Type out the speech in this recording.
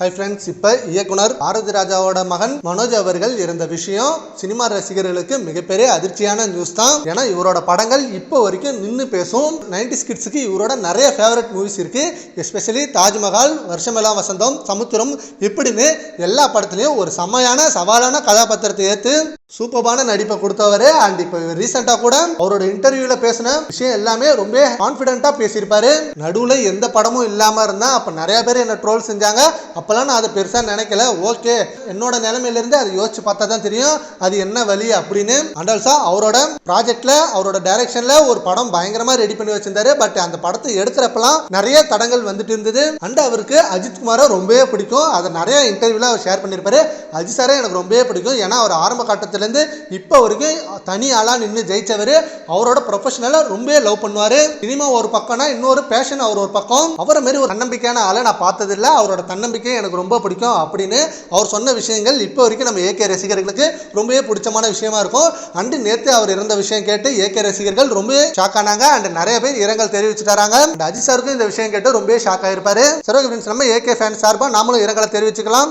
Hi friends இப்போ இயக்குனர் பாரதி ராஜாவோட மகன் மனோஜ் அவர்கள் இருந்த விஷயம் சினிமா ரசிகர்களுக்கு மிகப்பெரிய அதிர்ச்சியான நியூஸ் தான். ஏன்னா இவரோட படங்கள் இப்போ வரைக்கும் நின்று பேசும். நைன்டி கிட்ஸுக்கு இவரோட நிறைய ஃபேவரட் மூவிஸ் இருக்கு. எஸ்பெஷலி தாஜ்மஹால் வருஷமெல்லாம் வசந்தம் சமுத்திரம் இப்படின்னு எல்லா படத்துலையும் ஒரு செம்மையான சவாலான கதாபாத்திரத்தை ஏற்று சூப்பரான நடிப்பை கொடுத்தவர். அண்ட் இப்போ ரீசெண்டாக கூட அவரோட இன்டர்வியூல பேசின விஷயம் எல்லாமே ரொம்ப கான்ஃபிடென்ட்டாக பேசியிருப்பாரு. நடுவில் எந்த படமும் இல்லாமல் இருந்தா அப்போ நிறைய பேர் என்ன ட்ரோல் செஞ்சாங்க. அப்போல்லாம் நான் அதை பெருசாக நினைக்கல. ஓகே என்னோட நிலைமையிலேருந்து அதை யோசிச்சு பார்த்தா தான் தெரியும். அது என்ன வழி அப்படின்னு. அண்ட் அவரோட ப்ராஜெக்ட்ல அவரோட டைரக்ஷன்ல ஒரு படம் பயங்கரமா ரெடி பண்ணி வச்சிருந்தாரு. பட் அந்த படத்தை எடுக்கிறப்பெல்லாம் நிறைய தடங்கள் வந்துட்டு இருந்தது. அண்ட் அவருக்கு அஜித் குமாரை ரொம்பவே பிடிக்கும். அதை நிறைய இன்டர்வியூல அவர் ஷேர் பண்ணியிருப்பாரு. அஜித் சாரே எனக்கு ரொம்பவே பிடிக்கும். ஏன்னா அவர் ஆரம்ப காலத்துலேருந்து இப்போ வரைக்கும் தனி ஆளாக நின்று ஜெயிச்சவர் அவரோட ப்ரொஃபஷனலை ரொம்பவே லவ் பண்ணுவார். சினிமா ஒரு பக்கம்னா இன்னொரு பேஷன் அவர் ஒரு பக்கம். அவரை மாரி ஒரு தன்னம்பிக்கையான ஆளை நான் பார்த்ததில்ல. அவரோட தன்னம்பிக்கை எனக்கு ரொம்ப பிடிக்கும் அப்படின்னு அவர் சொன்ன விஷயங்கள் இப்போ வரைக்கும் நம்ம ஏகே ரசிகர்களுக்கு ரொம்பவே பிடிச்சமான விஷயமா இருக்கும். அண்டு நேற்று அவர் இறந்த விஷயம் கேட்டு ஏகே ரசிகர்கள் ரொம்பவே ஷாக் ஆனாங்க. அண்ட் நிறைய பேர் இரங்கல் தெரிவிச்சுட்டாங்க அண்ட் அஜித் சாருக்கும் இந்த விஷயம் கேட்டு ரொம்பவே ஷாக் ஆயிருப்பாரு. சரி ஃப்ரெண்ட்ஸ் நம்ம ஏகே ஃபேன் சார்பாக நாமளும் இரங்கலை தெரிவிச்சுக்கலாம்.